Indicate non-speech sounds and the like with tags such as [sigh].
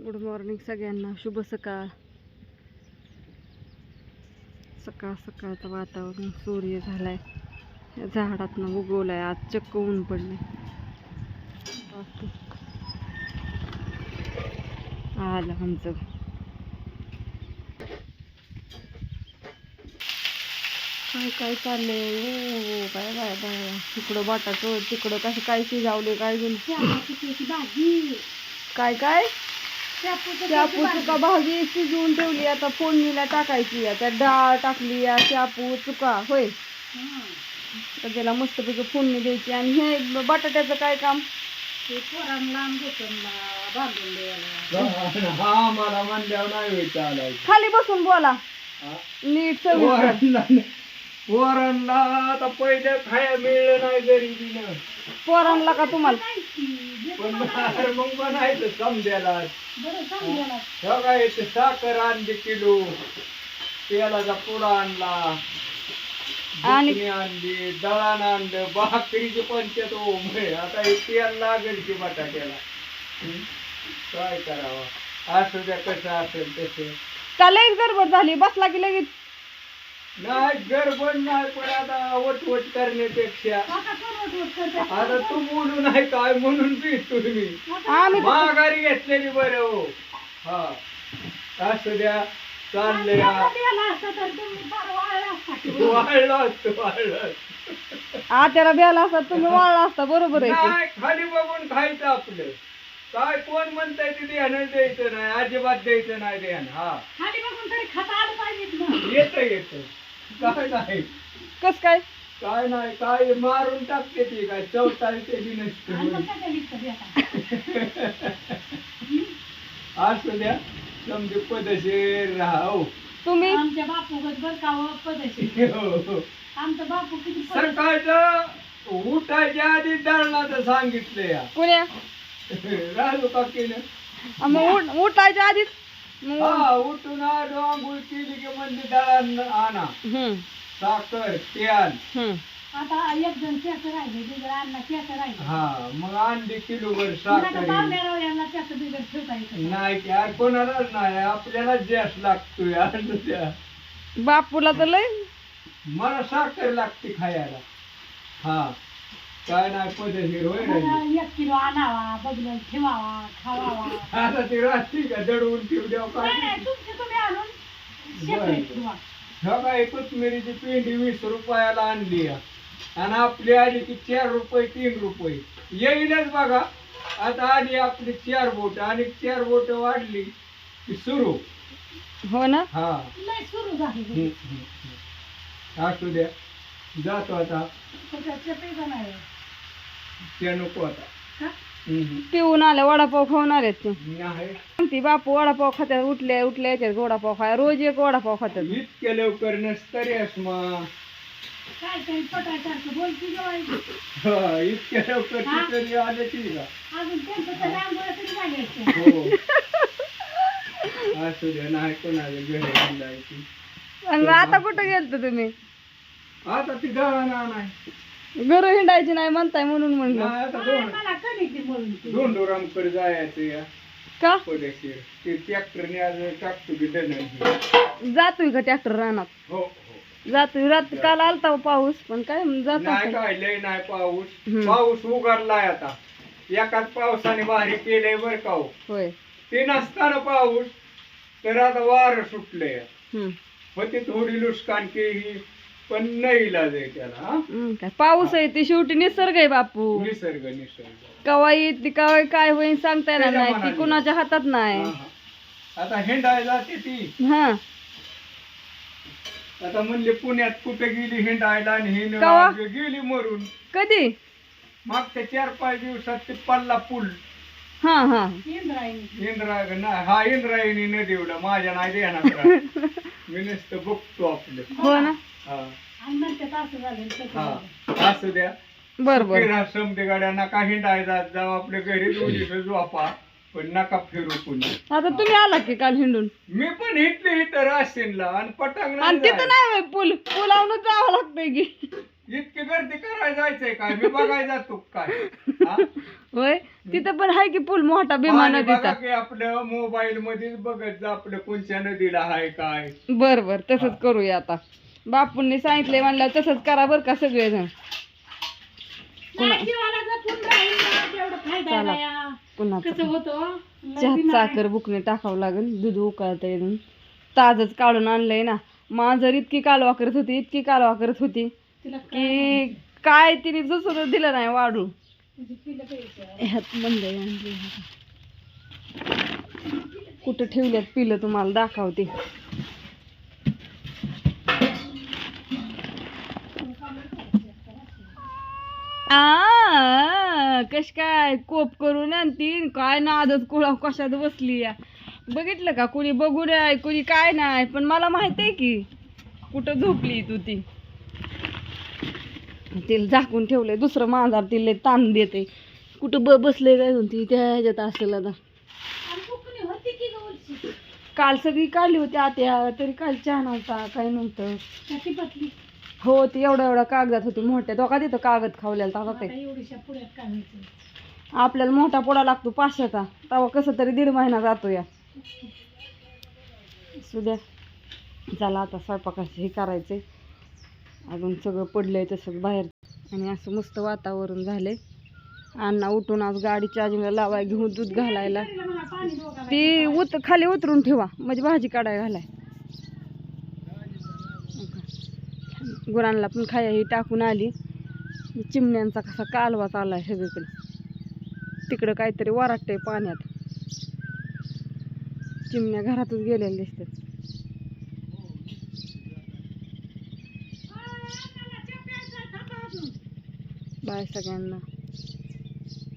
Good morning सगळ्यांना. शुभ सकाळ. सकाळ सकाळचं वातावरण सूर्य झालाय. झाडातनं उगवलाय. आज चक्क ऊन पडले आलं आमचं. काय काय चाललंय? ओ हो, काय बाय बाय. तिकडं बटाटं तिकडं कसं काय शिजावले काय काय काय? शापू चुका भाजी शिजवून ठेवली आता फोडणीला टाकायची. त्यात डाळ टाकली शापू चुका होय. त्याला मस्तपैकी फोडणी द्यायची आणि हे बटाट्याचं काय काम? हा खाली बसून बोला. हा? नीट सविस्तर. पोरांना आता पहिले खाया मिळलं नाही गरिबीनं. पोरांना का तुम्हाला? पण अरे मग बनायचं समजायला. बघा इथे साखर आणली किलो. तेलाचा पुडा आणला. आणि- बुकणी आणली दळण आणलं भाकरीची पंचायत ओमळे आता हे तेल लागेल की बटाट्याला. हं? काय करावं? असं द्या कसं असेल तसं. का लगेच गडबड झाली बसला की लगेच नाही गडबड नाही पण आता वटवट करण्यापेक्षा. आता कोण तू बोलू नाही काय म्हणून बी तुम्ही. आम्ही माघारी घेतलेली बरं हो. हा. असू द्या चाललंय. त्यांना द्यायला असतं तर तुम्ही फार वाळला असता. की. वाढलं असतं वाढलं असतं. आत्याला ब्याला असतात तुम्ही वाळला असता बरोबर आहे. की. नाही खाली बघून खायचं आपलं. काय कोण म्हणताय ते ध्यान द्यायचं नाही अजिबात द्यायचं नाही ध्यान हा. खाली बघून तरी खाता आलं पाहिजे ना. येत येत. काय नाही कस काय काय नाही काय मारून टाकते ती काय चौताळी ते बी नसते? [laughs] असू द्या समजे पदशीर राहा हो. तुम्ही आमच्या बापू बर का व पदशी हो, हो. आमचा बापू किती. सकाळचं उठायच्या आधी दळणाचं सांगितलं या पुण्या [laughs] राजू काकीनं मग उठ- उठायच्या आधीच हा उठून केली की म्हणजे आणा. साखर तेल. आता एक जण त्याचं राहिले बिगर अण्णा त्याचं राहिले. हा मग अंडी पुन्हा साखर. पाहुण्या रावळ्यांना त्याचं बिगर ठेवता येतं नाही की यार कोणालाच नाही आपल्याला जास्त लागतो यार त्या बापूला तर लय मला साखर लागते खायला. हा. काय नाही पद्धतशीर होय राहिली. मला एक किलो आणावा बघलं ठेवावा खावावा. आता ती राहते का दडवून ठेव द्याव नाही काय नाही तुमचे तुम्ही आणून बरं. सेपरेट ठेवा. ह्या काय कोथमिरीची पेंडी वीस रुपयाला आणली या. आणि आपली आली की चार रुपये तीन रुपये. येईलच बघा. आता आली आपली चार बोट आणि चार बोट वाढली की सुरू. हो ना? हा. लय सुरू झाली. हम्म, हम्म, हम्म. असू द्या. जातो आता. त्या नको आता? हम्म. पिऊन आले वडापाव खाऊन आलेत ते. नाही ती बापू वडापाव खात्यात उठले उठले येतात वडापाव खाय. रोज एक वडापाव खात्यात. इतक्या लवकर नसतरी अस्मा. हा, इतक्या लवकर हा? ती तरी आले ती का हो. असू द्या नाही कोणाला घरी बांधायची आणि आता कुठं गेलत तुम्ही? आता ती दळणा नाही घर हिंडायची नाही म्हणताय म्हणून म्हणलं. नाही आता काय दोन. मला कधी ती म्हणून ती. दोन जायचं या. का? पदेशीर. ते ट्रॅक्टरने आज टाकतो की जातोय का ट्रॅक्टर रानात? हो हो. जातोय. रात काल आलता पाऊस पण काय जात नाही काय लय नाही पाऊस. हम्म. पाऊस उघडलाय आता. एकाच पावसाने भारी केलंय बर का हो. होय. ते नसताना पाऊस तर आता वारं सुटलंय. हम्म. होती थोडी नुकसान केली. पण नाही इलाज आहे त्याला हा? हम्म, काय? पाऊस आहे ती शेवटी निसर्ग आहे बापू. निसर्ग निसर्ग. कवा येते कवा काय होईल सांगता येणार त्याच्या नाही. ती. कुणाच्या हातात नाही. हा, हा. आता हिंडायला जाते ती. हा. आता म्हणले पुण्यात कुठे गेली हिंडायला आणि ही कवा? गेली मरून. कधी? मागच्या चार पाच दिवसात ते पल्ला पूल. हा हा. इंद्रायणी. हा इंद्रायणी नदीवला माझ्या नाही देणार. [laughs] मी नुसतं बघतो आपलं. हो ना? हा. असं हा. द्या. बर बर. समते गाड्या नका हिंडाय जात. जाऊ आपल्या घरी दोन्ही झोपा. पण नका फिरू पुन्हा. आता तुम्ही आला की काल हिंडून? मी पण हिटली इथं राशीनला आणि पटांगणा आणि तिथं नाही होय पूल पुलावूनच जावं लागतंय की. इतकी गर्दी करायला जायचंय काय? मी बघायला जातो काय? हा? होय? तिथं पण आहे की पूल मोठा भीमा पाणी बघा नदीचा की आपलं मोबाईल मध्ये बघत जा आपलं कोणत्या नदीला आहे काय? बर बर तसंच करूया आता. बापूंनी सांगितलंय म्हणलं तसंच करा बर का सगळेजण. पुन्हा नाही जीवाला जपून राहील ना, तेवढं फायदा चला. आहे बाया. पुन्हा कसं होतं? लय चहात बिमार साखर बुकणे टाकावं लागेल दूध उकळता येईल. ताजच काढून आणलंय ना. मांजर इतकी कालवा करत होती इतकी कालवा करत होती. की काय तिने दुसरं दिलं नाही वाढून म्हणजे. ह्यात म्हणलंय. कुठं ठेवल्यात पिलं तुम्हाला दाखवते. आ कश काय कोप करून आणतीन काय नादच कुळा कशात बसली या? बघितलं का? कुणी बघू नाही कुणी काय नाही पण मला माहीत आहे की कुठं झोपली तू ती. तिला झाकून ठेवलंय दुसरं मांजार तिला ताण देते कुठं ब बसले काय म्हणते त्या ह्याच्यात असेल आता? काल सगळी काढली होती आत्या तरी काल चहा नव्हता काय नव्हतं. हो ती एवढ्या एवढ्या कागदात होती मोठ्या तो का तिथं कागद खावलेला तसा ते. व्हायचं? आपल्याला मोठा पोडा लागतो पाचशेचा तेव्हा कसं तरी दीड महिना जातो या. सुद्या चला आता स्वयंपाकाचं हे करायचंय. अजून सगळं पडलंय तसंच बाहेर. आणि असं मस्त वातावरण झालंय. अण्णा उठून आज गाडी चार्जिंगला लावाय घेऊन दूध घालायला. ती उत खाली उतरून ठेवा. म्हणजे भाजी काढाय घालाय. गुरांना पण खाया ही टाकून आली. चिमण्यांचा कसा कालवा चाललाय सगळीकडे. तिकडं काहीतरी वराटतंय पाण्यात. चिमण्या घरातच गेलेल्या दिसतात. बाय सगळ्यांना